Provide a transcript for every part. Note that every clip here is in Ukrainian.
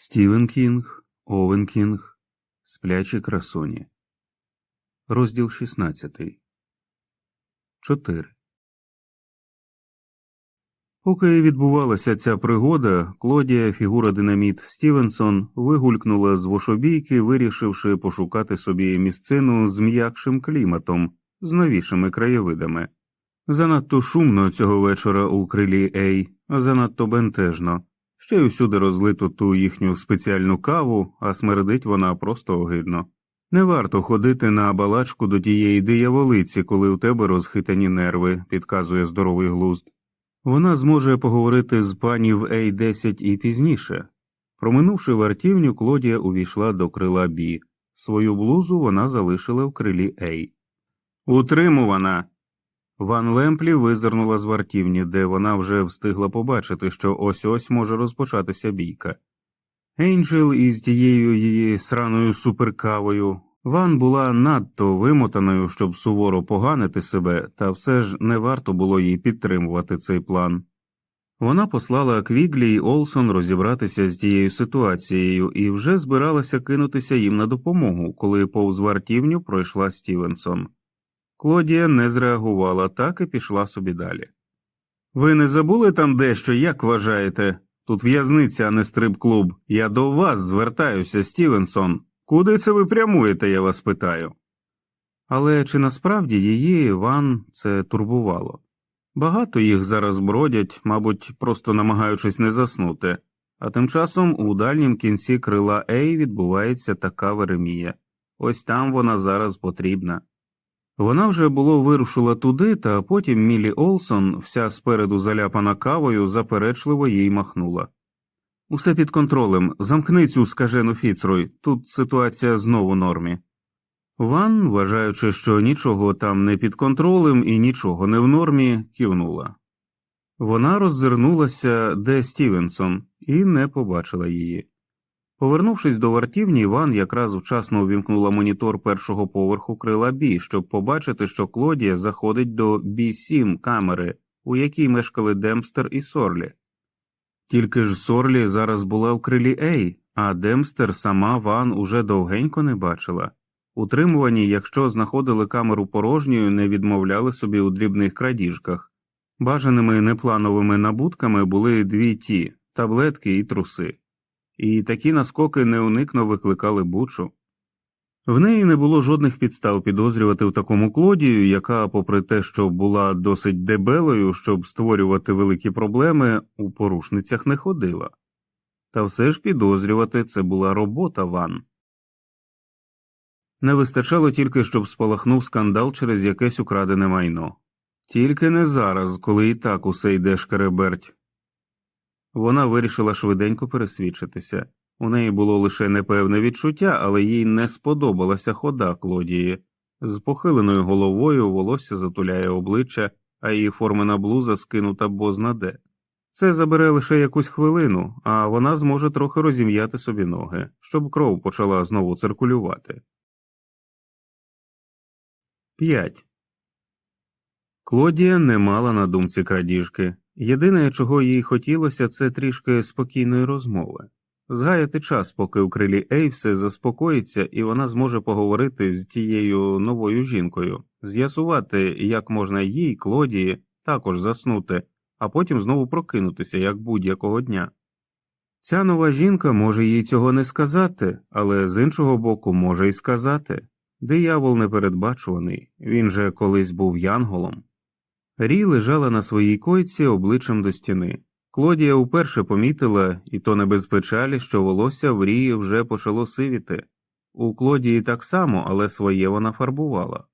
Стівен Кінг, Овен Кінг, Сплячі красуні. Розділ 16. 4. Поки відбувалася ця пригода, Клодія, фігура динаміт Стівенсон, вигулькнула з вошобійки, вирішивши пошукати собі місцину з м'якшим кліматом, з новішими краєвидами. Занадто шумно цього вечора у крилі Ей, занадто бентежно. Ще й усюди розлито ту їхню спеціальну каву, а смердить вона просто огидно. Не варто ходити на балачку до тієї дияволиці, коли у тебе розхитані нерви, підказує здоровий глузд. Вона зможе поговорити з пані в Ей 10 і пізніше. Проминувши вартівню, Клодія увійшла до крила Бі. Свою блузу вона залишила в крилі Ей. Утримувана. Ван Лемплі визирнула з вартівні, де вона вже встигла побачити, що ось ось може розпочатися бійка. Енджел із тією її сраною суперкавою. Ван була надто вимотаною, щоб суворо поганити себе, та все ж не варто було їй підтримувати цей план. Вона послала Квіглі й Олсон розібратися з тією ситуацією і вже збиралася кинутися їм на допомогу, коли повз вартівню пройшла Стівенсон. Клодія не зреагувала, так і пішла собі далі. Ви не забули там дещо, як вважаєте? Тут в'язниця, а не стрип-клуб. Я до вас звертаюся, Стівенсон. Куди це ви прямуєте, я вас питаю. Але чи насправді її Іван це турбувало? Багато їх зараз бродять, мабуть, просто намагаючись не заснути, а тим часом у дальнім кінці крила Ей відбувається така Веремія. Ось там вона зараз потрібна. Вона вже було вирушила туди, та потім Мілі Олсон, вся спереду заляпана кавою, заперечливо їй махнула. Усе під контролем, замкни цю скажену Фіцрой, тут ситуація знову нормі. Ван, вважаючи, що нічого там не під контролем і нічого не в нормі, кивнула. Вона роззирнулася, де Стівенсон, і не побачила її. Повернувшись до вартівні, Іван якраз вчасно увімкнула монітор першого поверху крила Бі, щоб побачити, що Клодія заходить до Бі 7 камери, у якій мешкали Демстер і Сорлі. Тільки ж Сорлі зараз була в крилі Ей, а Демстер сама Ван уже довгенько не бачила. Утримувані, якщо знаходили камеру порожньою, не відмовляли собі у дрібних крадіжках. Бажаними неплановими набутками були дві ті таблетки і труси і такі наскоки неуникно викликали бучу. В неї не було жодних підстав підозрювати в такому клодію, яка, попри те, що була досить дебелою, щоб створювати великі проблеми, у порушницях не ходила. Та все ж підозрювати це була робота Ван. Не вистачало тільки, щоб спалахнув скандал через якесь украдене майно. Тільки не зараз, коли і так усе йде шкереберть. Вона вирішила швиденько пересвідчитися. У неї було лише непевне відчуття, але їй не сподобалася хода Клодії. З похиленою головою волосся затуляє обличчя, а її формена блуза скинута бозна де. Це забере лише якусь хвилину, а вона зможе трохи розім'яти собі ноги, щоб кров почала знову циркулювати. 5. Клодія не мала на думці крадіжки. Єдине, чого їй хотілося, це трішки спокійної розмови, згаяти час, поки у крилі Ей все заспокоїться, і вона зможе поговорити з тією новою жінкою, з'ясувати, як можна їй, Клодії, також заснути, а потім знову прокинутися, як будь-якого дня. Ця нова жінка може їй цього не сказати, але з іншого боку може й сказати диявол непередбачуваний, він же колись був янголом. Рі лежала на своїй койці обличчям до стіни. Клодія уперше помітила, і то не без печалі, що волосся в Рії вже почало сивіти. У Клодії так само, але своє вона фарбувала.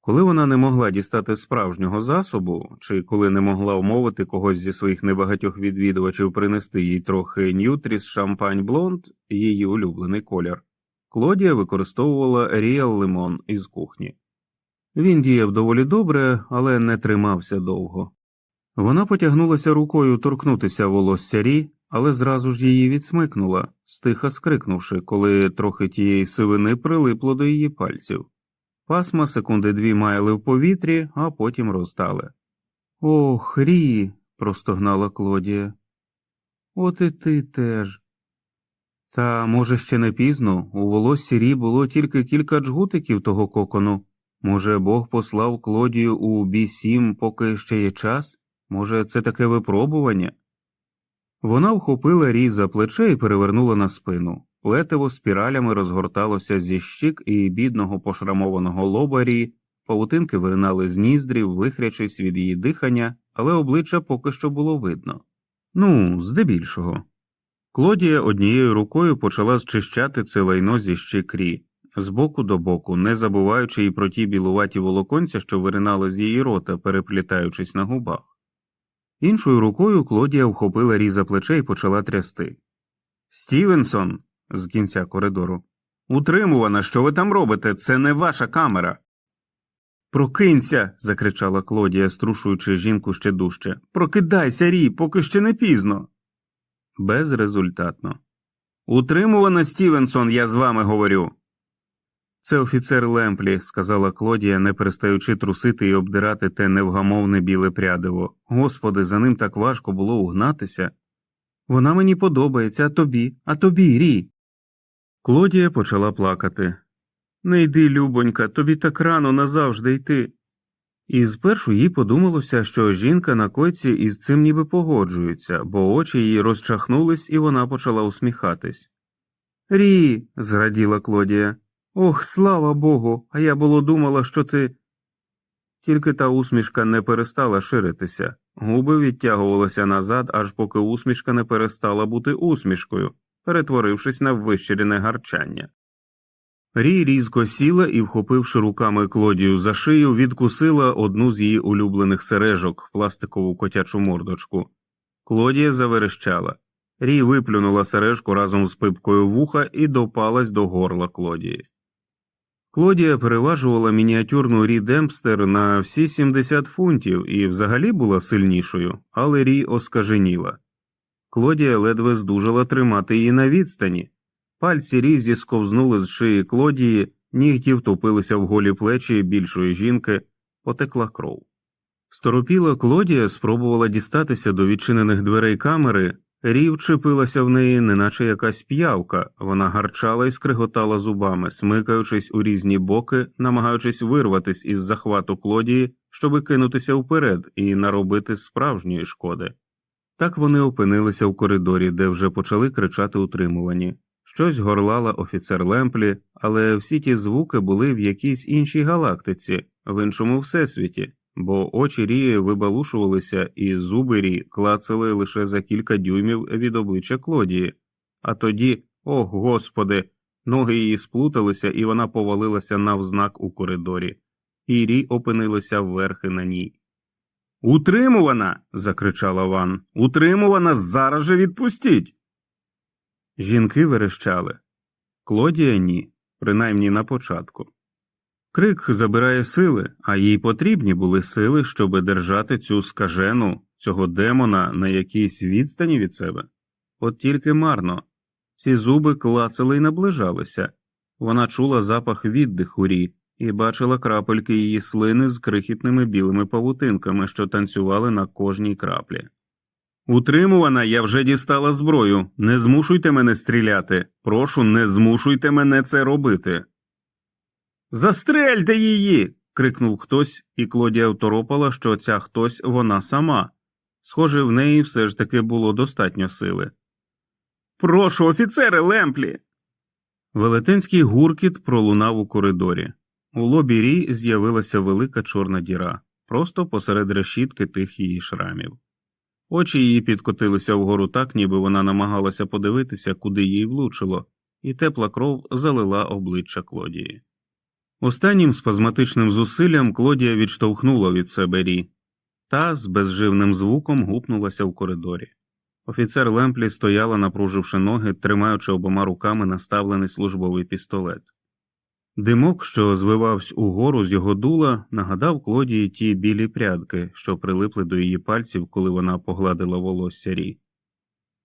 Коли вона не могла дістати справжнього засобу, чи коли не могла умовити когось зі своїх небагатьох відвідувачів принести їй трохи нютріс шампань блонд, її улюблений колір, Клодія використовувала Ріал Лимон із кухні. Він діяв доволі добре, але не тримався довго. Вона потягнулася рукою торкнутися волосся Рі, але зразу ж її відсмикнула, стиха скрикнувши, коли трохи тієї сивини прилипло до її пальців. Пасма секунди дві маяли в повітрі, а потім розтали. Ох, Рі. простогнала Клодія. От і ти теж. Та, може, ще не пізно, у волоссі Рі було тільки кілька джгутиків того кокону. Може, Бог послав Клодію у бі сім, поки ще є час? Може, це таке випробування? Вона вхопила Рі за плече і перевернула на спину. Летиво спіралями розгорталося зі щік і бідного пошрамованого лоба Рі, павутинки виринали з ніздрів, вихрячись від її дихання, але обличчя поки що було видно. Ну, здебільшого. Клодія однією рукою почала зчищати це лайно зі щик Рі, з боку до боку, не забуваючи і про ті білуваті волоконця, що виринали з її рота, переплітаючись на губах. Іншою рукою Клодія вхопила Рі за плече і почала трясти. Стівенсон, з кінця коридору. Утримувана, що ви там робите? Це не ваша камера. Прокинься. закричала Клодія, струшуючи жінку ще дужче. Прокидайся, Рі, поки ще не пізно. Безрезультатно. Утримувана, Стівенсон, я з вами говорю. Це офіцер Лемплі, сказала Клодія, не перестаючи трусити і обдирати те невгамовне біле прядиво. Господи, за ним так важко було угнатися. Вона мені подобається, а тобі, а тобі, Рі. Клодія почала плакати. Не йди, любонька, тобі так рано назавжди йти. І спершу їй подумалося, що жінка на койці із цим ніби погоджується, бо очі її розчахнулись, і вона почала усміхатись. Рі, зраділа Клодія. Ох, слава Богу, а я було думала, що ти. Тільки та усмішка не перестала ширитися, губи відтягувалися назад, аж поки усмішка не перестала бути усмішкою, перетворившись на вищерене гарчання. Рі різко сіла і, вхопивши руками Клодію за шию, відкусила одну з її улюблених сережок пластикову котячу мордочку. Клодія заверещала. Рі виплюнула сережку разом з пипкою вуха і допалась до горла Клодії. Клодія переважувала мініатюрну Рі Демпстер на всі 70 фунтів і взагалі була сильнішою, але Рі оскаженіла. Клодія ледве здужала тримати її на відстані. Пальці Рі зісковзнули з шиї Клодії, нігті втопилися в голі плечі більшої жінки, потекла кров. Сторопіла Клодія спробувала дістатися до відчинених дверей камери, Рі вчепилася в неї, неначе якась п'явка, вона гарчала і скриготала зубами, смикаючись у різні боки, намагаючись вирватись із захвату Клодії, щоби кинутися вперед і наробити справжньої шкоди. Так вони опинилися в коридорі, де вже почали кричати утримувані. Щось горлала офіцер Лемплі, але всі ті звуки були в якійсь іншій галактиці, в іншому всесвіті, бо очі Рії вибалушувалися і зуби Рі клацали лише за кілька дюймів від обличчя Клодії. А тоді, о господи, ноги її сплуталися, і вона повалилася навзнак у коридорі, і Рі опинилася вверхи на ній. Утримувана. закричала Ван. Утримувана зараз же відпустіть. Жінки верещали. Клодія ні, принаймні на початку. Крик забирає сили, а їй потрібні були сили, щоби держати цю скажену, цього демона на якійсь відстані від себе. От тільки марно. Ці зуби клацали й наближалися. Вона чула запах віддиху Рі і бачила крапельки її слини з крихітними білими павутинками, що танцювали на кожній краплі. Утримувана, я вже дістала зброю. Не змушуйте мене стріляти. Прошу, не змушуйте мене це робити. Застрельте її. крикнув хтось, і Клодія второпала, що ця хтось вона сама. Схоже, в неї все ж таки було достатньо сили. Прошу, офіцери Лемплі. Велетенський гуркіт пролунав у коридорі. У лобі Рі з'явилася велика чорна діра, просто посеред решітки тих її шрамів. Очі її підкотилися вгору так, ніби вона намагалася подивитися, куди їй влучило, і тепла кров залила обличчя Клодії. Останнім спазматичним зусиллям Клодія відштовхнула від себе Рі, та з безживним звуком гупнулася в коридорі. Офіцер Лемплі стояла, напруживши ноги, тримаючи обома руками наставлений службовий пістолет. Димок, що звивався угору з його дула, нагадав Клодії ті білі прядки, що прилипли до її пальців, коли вона погладила волосся Рі.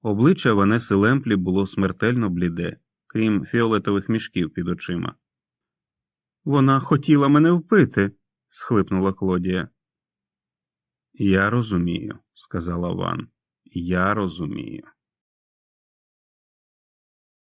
Обличчя Ванеси Лемплі було смертельно бліде, крім фіолетових мішків під очима. Вона хотіла мене впити, схлипнула Клодія. Я розумію, сказала Ван. Я розумію.